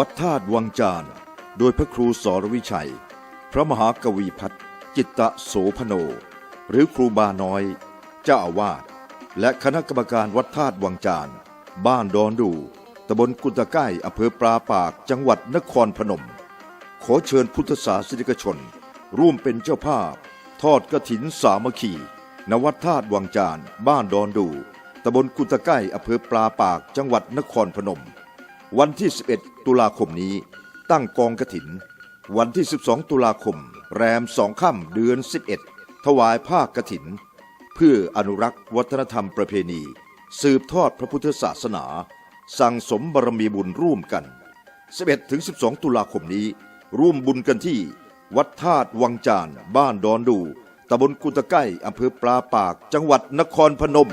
วัดธาตุวังจานโดยพระครูสรวิชัย พระมหากวีพัฒน์จิตตโสพโน หรือครูบาน้อย เจ้าอาวาสและคณะกรรมการวัดธาตุวังจานบ้านดอนดูตำบลกุตะไก้อำเภอปราปากจังหวัดนครพนม ขอเชิญพุทธศาสนิกชน ร่วมเป็นเจ้าภาพ ทอดกระถินสามัคคีณวัดธาตุวังจานบ้านดอนดูตำบลกุตะไก้อำเภอปลาปากจังหวัดนครพนม วันที่ 11 ตุลาคมนี้ ตั้งกองกระถิน วันที่ 12 ตุลาคม แรมสองค่ำเดือน 11 ถวายภากระถิน เพื่ออนุรักษ์วัฒนธรรมประเพณี สืบทอดพระพุทธศาสนา สั่งสมบารมีบุญร่วมกัน 11ถึง12 ตุลาคมนี้ ร่วมบุญกันที่ วัดธาตุวังจาน บ้านดอนดูตำบลกุตะไก้อำเภอปลาปาก จังหวัดนครพนม